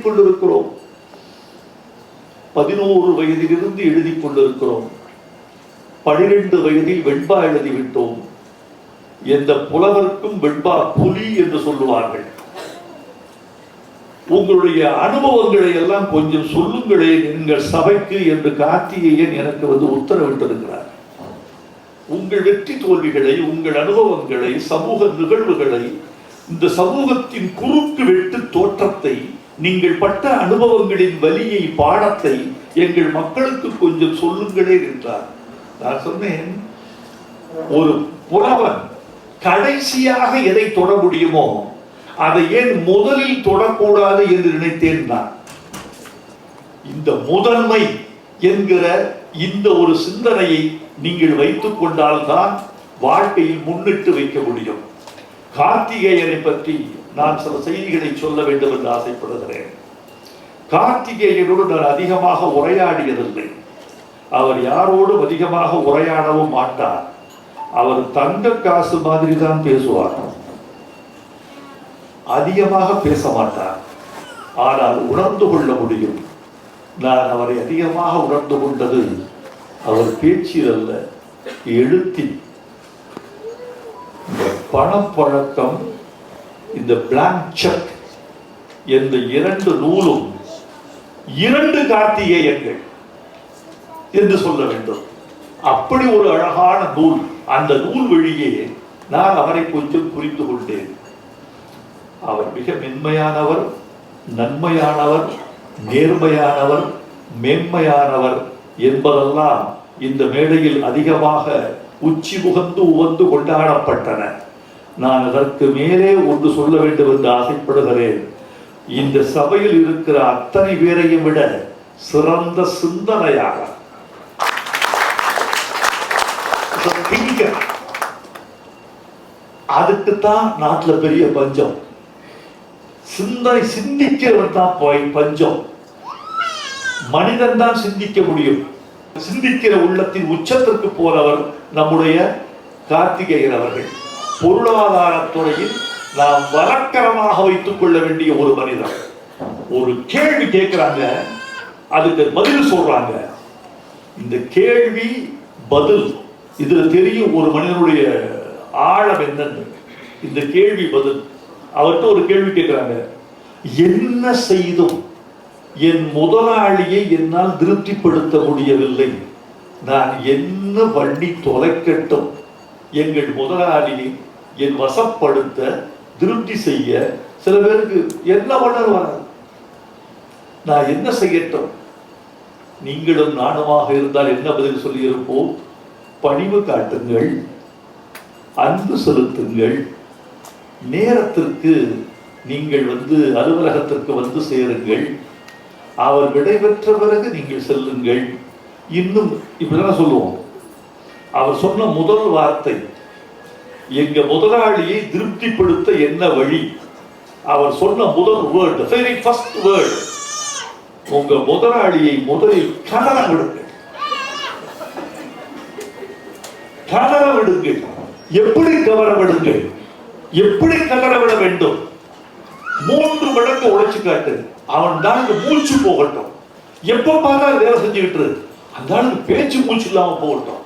எழுதி கொண்டிருக்கிறோம். பதினோரு வயதிலிருந்து எழுதி கொண்டிருக்கிறோம். பனிரெண்டு வயதில் வெண்பா எழுதிவிட்டோம். எந்த புலவர்க்கும் வெண்பா புலி என்று சொல்லுவார்கள். உங்களுடைய அனுபவங்களை எல்லாம் கொஞ்சம் சொல்லுங்களேன் எங்கள் சபைக்கு என்று கார்த்திகேயன் எனக்கு வந்து உத்தரவிட்டிருக்கிறார். உங்கள் வெற்றி தோல்விகளை உங்கள் அனுபவங்களை சமூக நிகழ்வுகளை இந்த சமூகத்தின் குறுக்கு வெட்டு தோற்றத்தை நீங்கள் பட்ட அனுபவங்களின் வலியை பாடத்தை எங்கள் மக்களுக்கு கொஞ்சம் சொல்லுங்களே என்றார். நான் சொன்னேன் ஒரு புலவன் கடைசியாக எதை தொட முடியுமோ அதை ஏன் முதலில் தொடக்கூடாது என்று நினைத்தேன் நான் இந்த முதன்மை என்கிற இந்த ஒரு சிந்தனையை நீங்கள் வைத்துக் கொண்டால்தான் வாழ்க்கையில் முன்னிட்டு வைக்க முடியும். கார்த்திகேயனை பற்றி நான் சில செய்திகளை சொல்ல வேண்டும் என்று ஆசைப்படுகிறேன். கார்த்திகேயனோடு நான் அதிகமாக உரையாடியதில்லை. அவர் யாரோடும் அதிகமாக உரையாடவும் மாட்டார். அவர் தங்க காசு மாதிரி தான் பேசுவார். அதிகமாக பேச மாட்டார். ஆனால் உணர்ந்து கொள்ள முடியும். நான் அவரை அதிகமாக உணர்ந்து கொண்டது அவர் பேச்சில் அல்ல எழுத்தில். இந்த பணப்பழக்கம் இந்த பிளாங்க் செக் என்ற இரண்டு நூலும் இரண்டு கார்த்திகேயங்கள் என்று சொல்ல வேண்டும். அப்படி ஒரு அழகான நூல் அந்த நூல் வழியே நான் அவரை கொஞ்சம் புரிந்து கொண்டேன். அவர் மிக மென்மையானவர் நன்மையானவர் நேர்மையானவர் மேன்மையானவர் என்பதெல்லாம் இந்த மேடையில் அதிகமாக உச்சி முகந்து உவந்து கொண்டாடப்பட்டன. நான் அதற்கு மேலே ஒன்று சொல்ல வேண்டும் என்று ஆசைப்படுகிறேன். இந்த சபையில் இருக்கிற அத்தனை பேரையும் விட சிறந்த சிந்தனையாக. அதுக்குத்தான் நாட்டுல பெரிய பஞ்சம். சிந்தனை சிந்திக்கிறவன் தான் போய் பஞ்சம். மனிதன் தான் சிந்திக்க முடியும். சிந்திக்கிற உள்ளத்தின் உச்சத்திற்கு போனவர் நம்முடைய கார்த்திகேயன் அவர்கள். பொருளாதாரத்துறையில் நாம் வரக்கரமாக வைத்துக் கொள்ள வேண்டிய ஒரு மனிதர். ஒரு கேள்வி கேட்கிறாங்க அதுக்கு பதில் சொல்றாங்க. இந்த கேள்வி பதில் இதுல தெரியும் ஒரு மனிதனுடைய ஆழம் என்னன்னு. இந்த கேள்வி பதில் அவர்கிட்ட ஒரு கேள்வி கேட்கிறாங்க. என்ன செய்தும் என் முதலாளியை என்னால் திருப்திப்படுத்த முடியவில்லை நான் என்ன வண்டி தொலைக்கட்டும்? எங்கள் முதலாளியை என் வசப்படுத்த திருப்தி செய்ய சில பேருக்கு என்ன பண்ண வராது நான் என்ன செய்யட்டும்? நீங்களும் நானுமாக இருந்தால் என்ன பதில் சொல்லியிருப்போம்? பணிவு காட்டுங்கள் அன்பு செலுத்துங்கள். நேரத்திற்கு நீங்கள் வந்து அலுவலகத்திற்கு வந்து சேருங்கள். அவர் விடைபெற்ற பிறகு நீங்கள் செல்லுங்கள். இன்னும் இப்படிதான் சொல்லுவோம். அவர் சொன்ன முதல் வார்த்தை எங்க முதலாளியை திருப்திப்படுத்த என்ன வழி? அவர் சொன்ன முதல் வேர்டு வெரி ஃபர்ஸ்ட் வேர்டு உங்க முதலாளியை முதலில் கதற விடுங்க கதற விடுங்க எப்படி கவர விடுங்க எப்படி கதற விட வேண்டும்? மூன்று மடங்கு உழைச்சு காட்டு. அவன் தான் இங்க மூச்சு போகட்டும். எப்ப பார்த்தா வேலை செஞ்சுக்கிட்டு அந்த ஆளுக்கு பேச்சு மூச்சு இல்லாம போகட்டும்.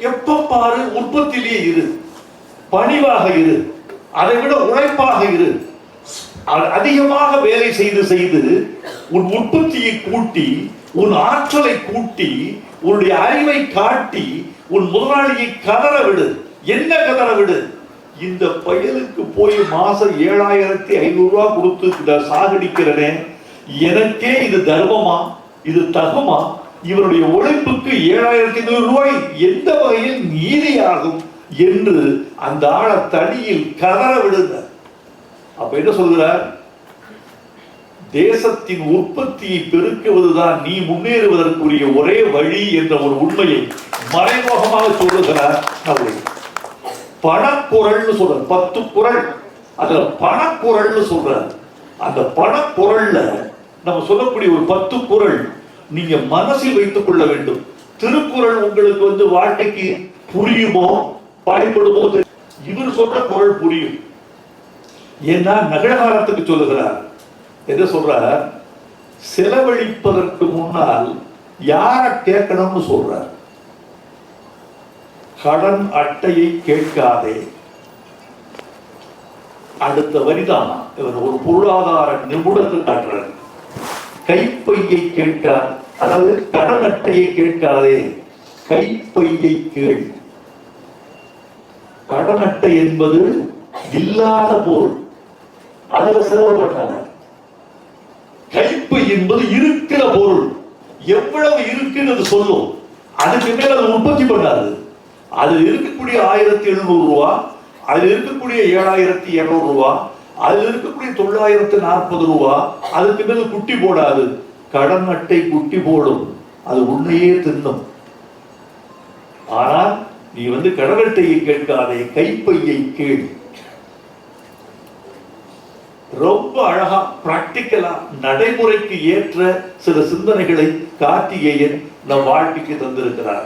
எப்ப பாரு உற்பத்திலேயே இரு. பணிவாக இரு. அதை விட உழைப்பாக இரு. அதிகமாக வேலை செய்து செய்து உன் உற்பத்தியை கூட்டி உன் ஆற்றலை கூட்டி உன்னுடைய அறிவை காட்டி உன் முதலாளியை கதற விடு. என்ன கதற விடு? இந்த பயலுக்கு போய் மாசம் ஏழாயிரத்தி ஐநூறு ரூபாய் கொடுத்து சாகடிக்கிறனே எனக்கே இது தர்மமா? இது தகுமா? இவருடைய உழைப்புக்கு ஏழாயிரத்தி ஐநூறு ரூபாய் எந்த வகையில் நீதியாகும் என்று அந்த ஆளை தனியில் கதற விடுங்க அப்ப என்ன சொல்கிறார்? தேசத்தின் உற்பத்தியை பெருக்குவதுதான் நீ முன்னேறுவதற்குரிய ஒரே வழி என்ற ஒரு உண்மையை மறைமுகமாக சொல்லுகிறார் நம்முடைய பணக்குரல்னு சொல்றார். பத்து குரல். அதுல பணக்குரல்னு சொல்ற அந்த பணக்குரல்ல நம்ம சொல்லக்கூடிய ஒரு பத்து குரல் நீங்க மனசில் வைத்துக் கொள்ள வேண்டும். திருக்குறள் உங்களுக்கு வந்து வாழ்க்கைக்கு புரியுமோ பயன்படுமோ இவர் சொல்ற குரல் புரியும். ஏன்னா நகழகாலத்துக்கு சொல்லுகிறார். என்ன சொல்றார்? செலவழிப்பதற்கு முன்னால் யாரை கேட்கணும்னு சொல்றார். கடன் அட்டையை கேட்காதே. அடுத்த வரிதான். இவர் ஒரு பொருளாதார நிபுணத்தை காட்டுறார். கைப்பையை கேட்கார். அதாவது கடன் அட்டையை கேட்காதே கைப்பையை கேள். கடன் அட்டை என்பது இல்லாத பொருள். அதில் செலவு கைப்பை என்பது இருக்கிற பொருள். எவ்வளவு இருக்குன்னு சொல்லும். அதுக்கு மேல அது உற்பத்தி பண்ணாது. அது இருக்கக்கூடிய ஆயிரத்தி எழுநூறு ரூபா அதில் இருக்கக்கூடிய ஏழாயிரத்தி இருநூறு ரூபா அதில் இருக்கக்கூடிய தொள்ளாயிரத்து நாற்பது ரூபா அதுக்கு மேல குட்டி போடாது. கடன் அட்டை குட்டி போடும். அது உன்னையே தின்னும். ஆனால் நீ வந்து கடன் அட்டையை கேட்காதே கைப்பையை கேள். ரொம்ப அழகா பிராக்டிக்கலா நடைமுறைக்கு ஏற்ற சில சிந்தனைகளை கார்த்திகேயன் நம் வாழ்க்கைக்கு தந்திருக்கிறார்.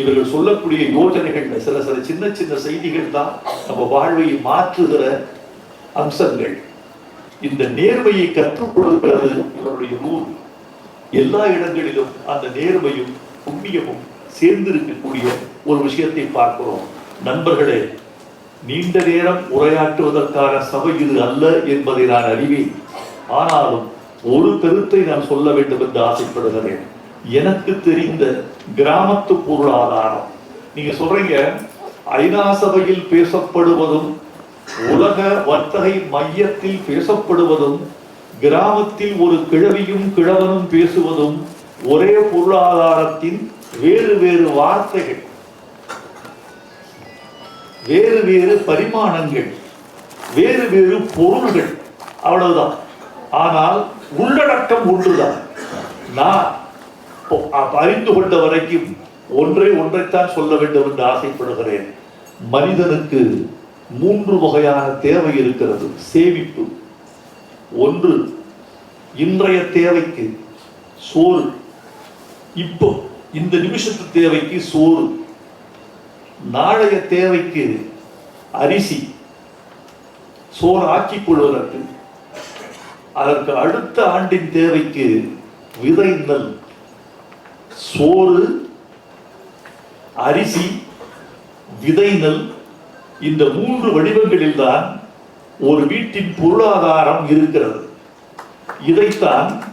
இவர்கள் சொல்லக்கூடிய யோஜனைகள் சில சில சின்ன சின்ன செய்திகள் தான் நம்ம வாழ்வை மாற்றுகிற அம்சங்கள். இந்த நேர்மையை கற்றுக் கொடுக்கிறது இவருடைய நூல். எல்லா இடங்களிலும் அந்த நேர்மையும் புண்ணியமும் சேர்ந்திருக்கக்கூடிய ஒரு விஷயத்தை பார்க்கிறோம். நண்பர்களே நீண்ட நேரம் உரையாற்றுவதற்கான சபை இது அல்ல என்பதை நான் அறிவேன். ஆனாலும் ஒரு கருத்தை நான் சொல்ல வேண்டும் என்று ஆசைப்படுகிறேன். எனக்கு தெரிந்த கிராமத்து பொருளாதாரம் நீங்க சொல்றீங்க ஐநா சபையில் பேசப்படுவதும் உலக வர்த்தகை மையத்தில் பேசப்படுவதும் கிராமத்தில் ஒரு கிழவியும் கிழவனும் பேசுவதும் ஒரே பொருளாதாரத்தின் வேறு வேறு வார்த்தைகள். வேறு வேறு பரிமாணங்கள். வேறு வேறு பொருள்கள். அவ்வளவுதான். ஆனால் உள்ளடக்கம் ஒன்றுதான். நான் அறிந்து கொண்ட வரைக்கும் ஒன்றை ஒன்றைத்தான் சொல்ல வேண்டும் என்று ஆசைப்படுகிறேன். மனிதனுக்கு மூன்று வகையான தேவை இருக்கிறது. சேமிப்பு ஒன்று இன்றைய தேவைக்கு சோறு. இப்போ இந்த நிமிஷத்து தேவைக்கு சோறு. நாளைய தேவைக்கு அரிசி. சோறு ஆக்கிக் கொள்வதற்கு அதற்கு அடுத்த ஆண்டின் தேவைக்கு விதை நெல். சோறு அரிசி விதை நெல். இந்த மூன்று வடிவங்களில்தான் ஒரு வீட்டின் பொருளாதாரம் இருக்கிறது. இதைத்தான்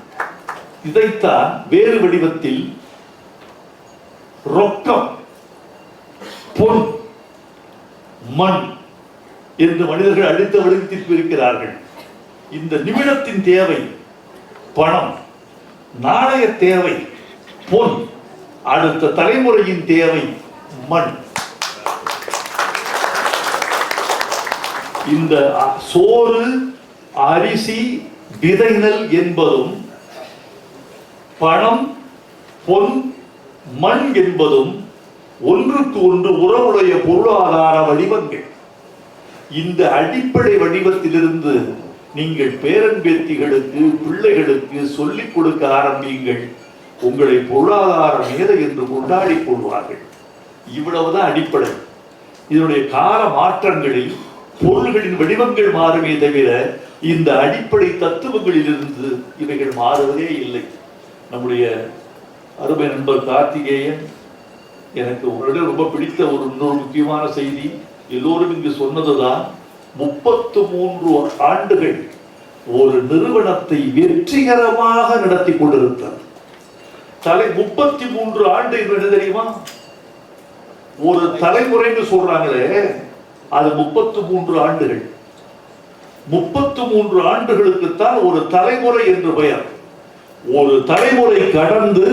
இதைத்தான் வேறு வடிவத்தில் ரொக்கம் பொன் மண் என்று மனிதர்கள் அடுத்த வடிவத்தில் பிரிக்கிறார்கள் இந்த நிமிடத்தின் தேவை பணம் நாளைய தேவை பொன் அடுத்த தலைமுறையின் தேவை மண். இந்த சோறு அரிசி விதைகள் என்பதும் பணம் பொன் மண் என்பதும் ஒன்றுக்கு ஒன்று உறவுடைய பொருளாதார வடிவங்கள். இந்த அடிப்படை வடிவத்திலிருந்து நீங்கள் பேரன்பேத்திகளுக்கு பிள்ளைகளுக்கு சொல்லிக் கொடுக்க ஆரம்பியுங்கள். உங்களை பொருளாதார மேதை என்று கொண்டாடிக் கொள்வார்கள். இவ்வளவுதான் அடிப்படை. இதனுடைய கால மாற்றங்களில் பொருள்களின் வடிவங்கள் மாறுமே தவிர இந்த அடிப்படை தத்துவங்களிலிருந்து இவைகள் மாறுவதே இல்லை. நம்முடைய அருமை நண்பர் கார்த்திகேயன் எனக்கு உங்களிடம் ரொம்ப பிடித்த ஒரு இன்னொரு முக்கியமான செய்தி. எல்லோரும் இங்கு சொன்னதுதான் முப்பத்து மூன்று ஆண்டுகள் ஒரு நிறுவனத்தை வெற்றிகரமாக நடத்தி கொண்டிருந்தார் தலை முப்பத்தி மூன்று ஆண்டு என்று என்ன தெரியுமா? ஒரு தலைமுறைன்னு சொல்றாங்களே அது முப்பத்து மூன்று ஆண்டுகள். முப்பத்து மூன்று ஆண்டுகளுக்குத்தான் ஒரு தலைமுறை என்று பெயர். ஒரு தலைமுறை கடந்து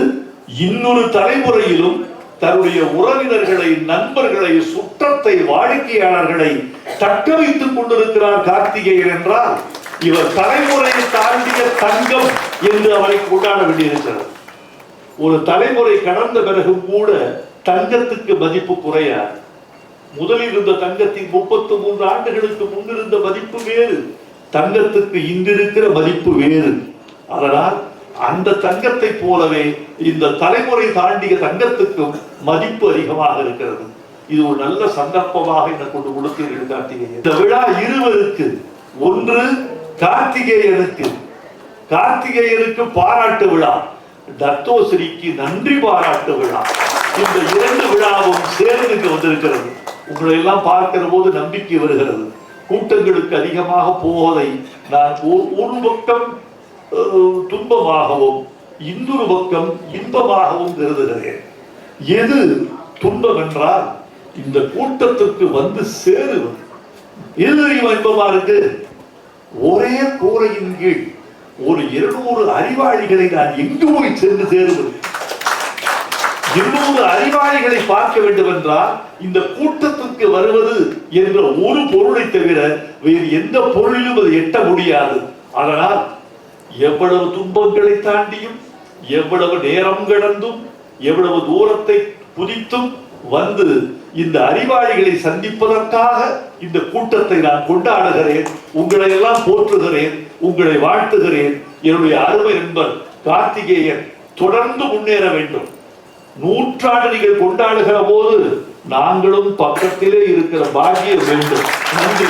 இன்னொரு தலைமுறையிலும் தன்னுடைய உறவினர்களை நண்பர்களை சுற்றத்தை வாடிக்கையாளர்களை தக்க வைத்துக் கொண்டிருக்கிறார் கார்த்திகேயன் என்றால் இவர் தலைமுறையை தாண்டிய தங்கம் என்று அவரை கொண்டாட வேண்டியிருக்கிறது. ஒரு தலைமுறை கடந்த பிறகு கூட தங்கத்துக்கு மதிப்பு குறையாது. முதலில் இருந்த தங்கத்தின் முப்பத்து மூன்று ஆண்டுகளுக்கு முன்னிருந்த மதிப்பு வேறு. தங்கத்துக்கு இன்றிருக்கிற மதிப்பு வேறு. அதனால் அந்த தங்கத்தை போலவே இந்த தலைமுறை தாண்டிய தங்கத்துக்கும் மதிப்பு அதிகமாக இருக்கிறது. இது ஒரு நல்ல சந்தர்ப்பமாக என்னை கொண்டு கொடுத்தீர்கள் கார்த்திகேயன். இந்த விழா இருவருக்கு ஒன்று கார்த்திகேயனுக்கு. கார்த்திகேயனுக்கு பாராட்டு விழா. தத்தோஸ்ரீக்கு நன்றி பாராட்டு விழா. இந்த இரண்டு விழாவும் சேர்ந்து இங்கு வந்திருக்கிறது. உங்களை எல்லாம் பார்க்கிற போது நம்பிக்கை வருகிறது. கூட்டங்களுக்கு அதிகமாக போவதை நான் ஒரு- ஒரு பக்கம் துன்பமாகவும் இன்னொரு பக்கம் இன்பமாகவும் கருதுகிறேன். எது துன்பம் என்றால் இந்த கூட்டத்திற்கு வந்து சேருவது. எது இன்பமா இருக்கு? ஒரே கூரையின் கீழ் ஒரு இருநூறு அறிவாளிகளை நான் எங்கு போய் சென்று சேருவது? எவ்வளவு அறிவாளிகளை பார்க்க வேண்டும் என்றால் இந்த கூட்டத்திற்கு வருவது என்ற ஒரு பொருளை தவிர வேறு எந்த பொருளிலும் அது எட்ட முடியாது. அதனால் எவ்வளவு துன்பங்களை தாண்டியும் எவ்வளவு நேரம் கடந்தும் எவ்வளவு தூரத்தை குதித்தும் வந்து இந்த அறிவாளிகளை சந்திப்பதற்காக இந்த கூட்டத்தை நான் கொண்டாடுகிறேன் உங்களை எல்லாம் போற்றுகிறேன் உங்களை வாழ்த்துகிறேன். என்னுடைய அருமை நண்பர் கார்த்திகேயன் தொடர்ந்து முன்னேற வேண்டும். நூற்றாண்டு நீங்கள் கொண்டாடுகிற போது நாங்களும் பக்கத்திலே இருக்கிற பாக்கியம் வேண்டும். நன்றி.